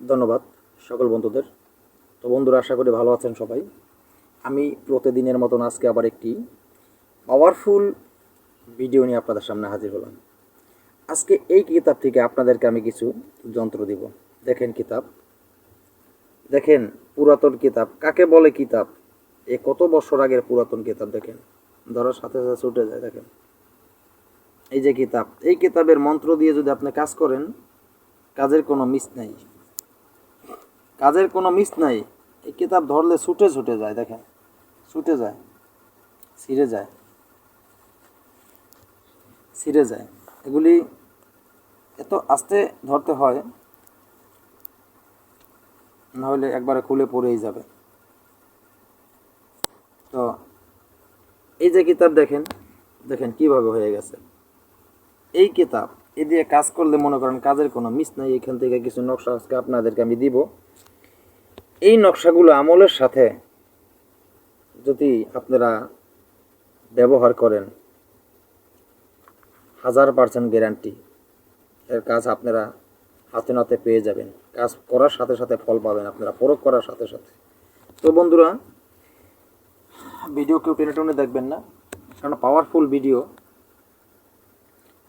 ধন্যবাদ সকল বন্ধুদের। তো বন্ধুরা, আশা করি ভালো আছেন সবাই। আমি প্রতিদিনের মতন আজকে আবার একটি পাওয়ারফুল ভিডিও নিয়ে আপনাদের সামনে হাজির হলাম। আজকে এই কিতাব থেকে আপনাদেরকে আমি কিছু যন্ত্র দিব। দেখেন কিতাব। দেখেন পুরাতন কিতাব। কাকে বলে কিতাব? এ কত বছর আগের পুরাতন কিতাব দেখেন। ধরার সাথে সাথে ছুটে যায়, দেখেন। এই যে কিতাব। এই কিতাবের মন্ত্র দিয়ে যদি আপনি কাজ করেন, কাজের কোনো মিস নাই। কাজের কোনো মিস নাই। এই কিতাব ধরলে ছুটে ছুটে যায়, দেখেন। ছুটে যায়, ছিঁড়ে যায় ছিঁড়ে যায়। এগুলি এত আস্তে ধরতে হয়, নাহলে একবারে খুলে পড়েই যাবে। তো, এই যে কিতাব দেখেন দেখেন কীভাবে হয়ে গেছে। এই কিতাব এ দিয়ে কাজ করলে মনে করেন কাজের কোনো মিস নাই, এখান থেকে কিছু নকশা আজকে আপনাদেরকে আমি দিব। এই নকশাগুলো আমলের সাথে যদি আপনারা ব্যবহার করেন, হাজার পার্সেন্ট গ্যারান্টি। এর কাজ আপনারা হাতে নাতে পেয়ে যাবেন। কাজ করার সাথে সাথে ফল পাবেন আপনারা, প্রয়োগ করার সাথে সাথে। তো বন্ধুরা ভিডিও কেউ টেনে টেনে দেখবেন না, কারণ পাওয়ারফুল ভিডিও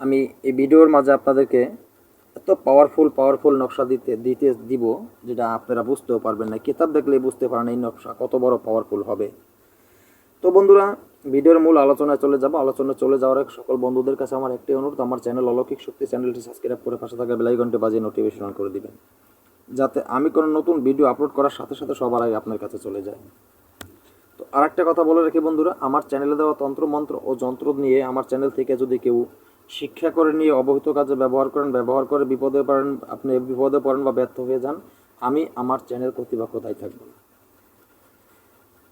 আমি এই ভিডিওর মাঝে আপনাদেরকে এত পাওয়ারফুল পাওয়ারফুল নকশা দিতে দিতে দিব, যেটা আপনারা বুঝতেও পারবেন না। কিতাব দেখলেই বুঝতে পারেন এই নকশা কত বড় পাওয়ারফুল হবে। তো বন্ধুরা, ভিডিওর মূল আলোচনায় চলে যাব। আলোচনায় চলে যাওয়ার আগে সকল বন্ধুদের কাছে আমার একটি অনুরোধ, আমার চ্যানেল অলৌকিক শক্তি চ্যানেলটি সাবস্ক্রাইব করে পাশে থাকা বেলাইকনটি বাজিয়ে নোটিফিকেশন অন করে দিবেন। যাতে আমি কোনো নতুন ভিডিও আপলোড করার সাথে সাথে সবার আগে আপনার কাছে চলে যায়। তো আর একটা কথা বলে রাখি বন্ধুরা, আমার চ্যানেলে দেওয়া তন্ত্র মন্ত্র ও যন্ত্র নিয়ে আমার চ্যানেল থেকে যদি কেউ শিক্ষা করে নিয়ে অবহিত কাজে ব্যবহার করেন, ব্যবহার করে বিপদে পড়েন, আপনি বিপদে পড়েন বা ব্যর্থ হয়ে যান, আমি আমার চ্যানেল কর্তৃপক্ষ দায়ী থাকব।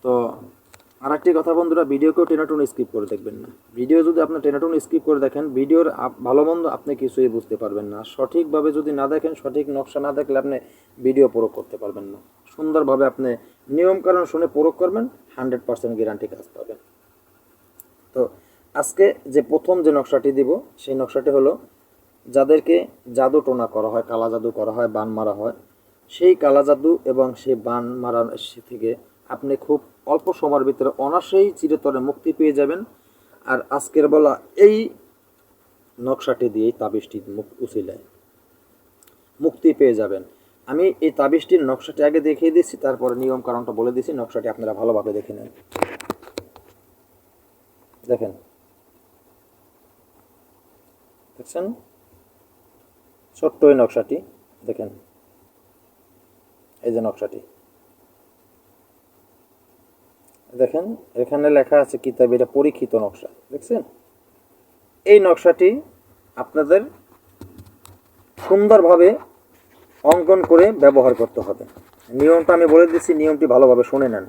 তো আর একটি কথা বন্ধুরা, ভিডিওকেও টেনাটুন স্কিপ করে দেখবেন না। ভিডিও যদি আপনি টেনাটুন স্কিপ করে দেখেন, ভিডিওর ভালো মন্দ আপনি কিছুই বুঝতে পারবেন না। সঠিকভাবে যদি না দেখেন, সঠিক নকশা না দেখলে আপনি ভিডিও প্রয়োগ করতে পারবেন না। সুন্দরভাবে আপনি নিয়মকানুন শুনে প্রয়োগ করবেন হান্ড্রেড পার্সেন্ট গ্যারান্টি কাজ পাবেন। তো আজকে যে প্রথম যে নকশাটি দিব, সেই নকশাটি হলো যাদেরকে জাদু টোনা করা হয়, কালা জাদু করা হয়, বান মারা হয়, সেই কালা জাদু এবং সেই বান মারা থেকে আপনি খুব অল্প সময়ের ভিতরে অনাসেই চিরতরে মুক্তি পেয়ে যাবেন। আর আজকের বলা এই নকশাটি দিয়েই তাবিজটি উচিলায়, মুক্তি পেয়ে যাবেন। আমি এই তাবিজটির নকশাটি আগে দেখিয়ে দিচ্ছি তারপরে নিয়ম কারণটা বলে দিচ্ছি নকশাটি আপনারা ভালোভাবে দেখে নেন। দেখেন দেখছেন? ছোট্ট এই নকশাটি, দেখেন। এই যে নকশাটি। দেখেন, এখানে লেখা আছে কিতাবে, এটা পরীক্ষিত নকশা, দেখছেন? এই নকশাটি আপনাদের সুন্দরভাবে অঙ্কন করে ব্যবহার করতে হবে। নিয়মটা আমি বলে দিচ্ছি নিয়মটি ভালোভাবে শুনে নেন।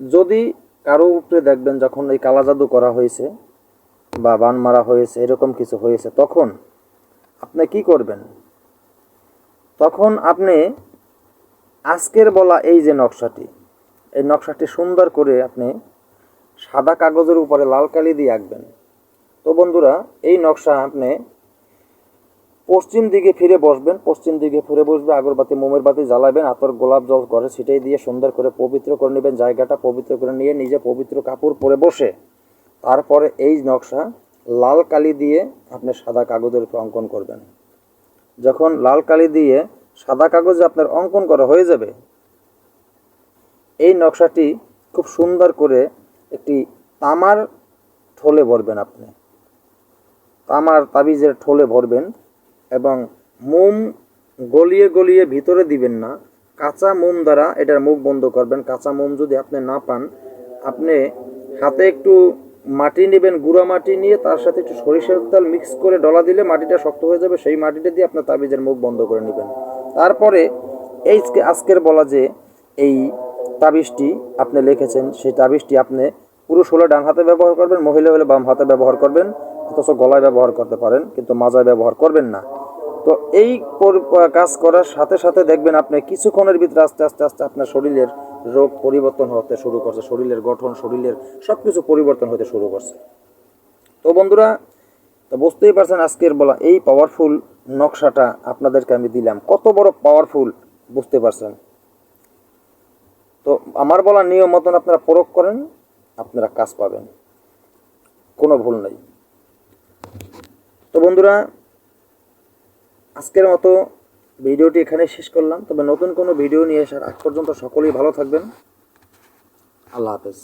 যদি কারও উপরে দেখবেন যখন এই কালা জাদু করা হয়েছে বা বান মারা হয়েছে, এরকম কিছু হয়েছে, তখন আপনি কি করবেন? তখন আপনি আজকের বলা এই যে নকশাটি, এই নকশাটি সুন্দর করে আপনি সাদা কাগজের উপরে লাল কালি দিয়ে আঁকবেন। তো বন্ধুরা, এই নকশা আপনি পশ্চিম দিকে ফিরে বসবেন, পশ্চিম দিকে ফিরে বসবে, আগরবাতি মোমের বাতি জ্বালাবেন, আতর, গোলাপ জল, ঘরে ছিটাই দিয়ে সুন্দর করে পবিত্র করে নেবেন, জায়গাটা পবিত্র করে নিয়ে নিজে পবিত্র কাপড় পরে বসে। তারপরে এই নকশা লাল কালি দিয়ে আপনি সাদা কাগজের উপর অঙ্কন করবেন। যখন লাল কালি দিয়ে সাদা কাগজে আপনার অঙ্কন করা হয়ে যাবে, এই নকশাটি খুব সুন্দর করে একটি তামার ঠোলে ভরবেন আপনি। তামার তাবিজের ঠোলে ভরবেন এবং মোম গলিয়ে গলিয়ে ভিতরে দিবেন না, কাঁচা মোম দ্বারা এটার মুখ বন্ধ করবেন। কাঁচা মোম যদি আপনি না পান, আপনি হাতে একটু মাটি নেবেন, গুঁড়া মাটি নিয়ে তার সাথে একটু সরিষার তেল মিক্স করে ডলা দিলে মাটিটা শক্ত হয়ে যাবে, সেই মাটিটা দিয়ে আপনার তাবিজের মুখ বন্ধ করে নেবেন। তারপরে এই আজকের বলা যে এই তাবিজটি আপনি লিখেছেন, সেই তাবিজটি আপনি পুরুষ হলে ডান হাতে ব্যবহার করবেন, মহিলা হলে বাম হাতে ব্যবহার করবেন, অথচ গলায় ব্যবহার করতে পারেন, কিন্তু মাজায় ব্যবহার করবেন না। তো এই কাজ করার সাথে সাথে দেখবেন আপনি কিছুক্ষণের ভিতরে আস্তে আস্তে আস্তে আপনার শরীরের রোগ পরিবর্তন হতে শুরু করছে, শরীরের গঠন, শরীরের সব কিছু পরিবর্তন হতে শুরু করছে। তো বন্ধুরা, তো বুঝতেই পারছেন আজকের বলা এই পাওয়ারফুল নকশাটা আপনাদেরকে আমি দিলাম। কত বড় পাওয়ারফুল বুঝতে পারছেন? তো আমার বলা নিয়ম মতন আপনারা প্রয়োগ করেন, আপনারা কাজ পাবেন। কোনো ভুল নেই। তো বন্ধুরা আজকের মতো ভিডিওটি এখানে শেষ করলাম। তবে নতুন কোনো ভিডিও নিয়ে আসার আজ পর্যন্ত সকলেই ভালো থাকবেন। আল্লাহ হাফেজ।